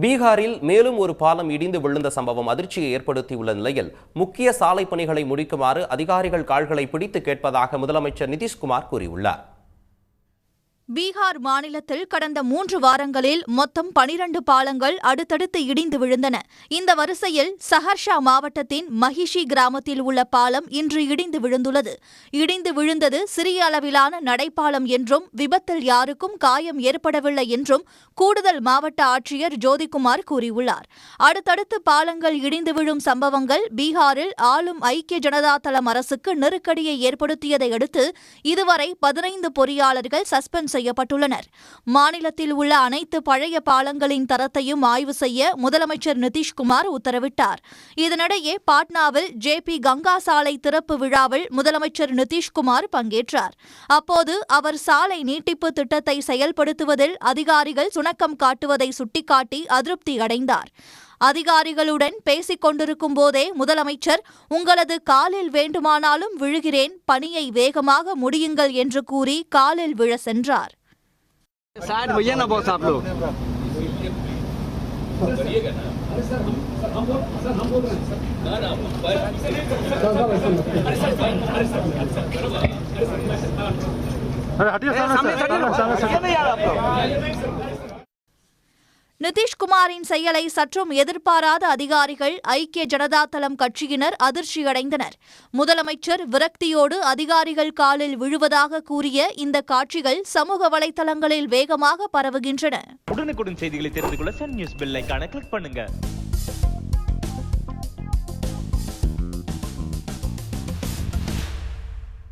பீகாரில் மேலும் ஒரு பாலம் இடிந்து விழுந்த சம்பவம் அதிர்ச்சியை ஏற்படுத்தியுள்ள நிலையில் முக்கிய சாலை பணிகளை முடிக்குமாறு அதிகாரிகள் கால்களை பிடித்து கேட்பதாக முதலமைச்சர் நிதிஷ்குமார் கூறியுள்ளார். பீகார் மாநிலத்தில் கடந்த மூன்று வாரங்களில் மொத்தம் பனிரண்டு பாலங்கள் அடுத்தடுத்து இடிந்து விழுந்தன. இந்த வரிசையில் சஹர்ஷா மாவட்டத்தின் மஹிஷி கிராமத்தில் உள்ள பாலம் இன்று இடிந்து விழுந்துள்ளது. இடிந்து விழுந்தது சிறிய அளவிலான நடைபாலம் என்றும் விபத்தில் யாருக்கும் காயம் ஏற்படவில்லை என்றும் கூடுதல் மாவட்ட ஆட்சியர் ஜோதிகுமார் கூறியுள்ளார். அடுத்தடுத்து பாலங்கள் இடிந்து விழும் சம்பவங்கள் பீகாரில் ஆளும் ஐக்கிய ஜனதா தளம் அரசுக்கு நெருக்கடியை ஏற்படுத்தியதை அடுத்து இதுவரை பதினைந்து பொறியாளர்கள் சஸ்பெண்ட் செய்யப்பட்டுள்ளனர். மாநிலத்தில் உள்ள அனைத்து பழைய பாலங்களின் தரத்தையும் ஆய்வு செய்ய முதலமைச்சர் நிதிஷ்குமார் உத்தரவிட்டார். இதனிடையே பாட்னாவில் ஜே பி கங்கா சாலை திறப்பு விழாவில் முதலமைச்சர் நிதிஷ்குமார் பங்கேற்றார். அப்போது அவர் சாலை நீட்டிப்பு திட்டத்தை செயல்படுத்துவதில் அதிகாரிகள் சுணக்கம் காட்டுவதை சுட்டிக்காட்டி அதிருப்தி அடைந்தார் அதிகாரிகளுடன் பேசிக் கொண்டிருக்கும் போதே முதலமைச்சர் உங்களது காலில் வேண்டுமானாலும் விழுகிறேன் பணியை வேகமாக முடியுங்கள் என்று கூறி காலில் விழ சென்றார் साइड भैया ना बॉस आप लोग अरे हटिए सामने सामने से सामने सामने நிதிஷ்குமாரின் செயலை சற்றும் எதிர்பாராத அதிகாரிகள் ஐக்கிய ஜனதா தளம் கட்சியினர் அதிர்ச்சியடைந்தனர். முதலமைச்சர் விரக்தியோடு அதிகாரிகள் காலில் விழுவதாக கூறிய இந்த காட்சிகள் சமூக வலைதளங்களில் வேகமாக பரவுகின்றன. உடனுக்குடன் செய்திகளை தெரிந்து கொள்ள சன் நியூஸ் பெல் கிளிக் பண்ணுங்க.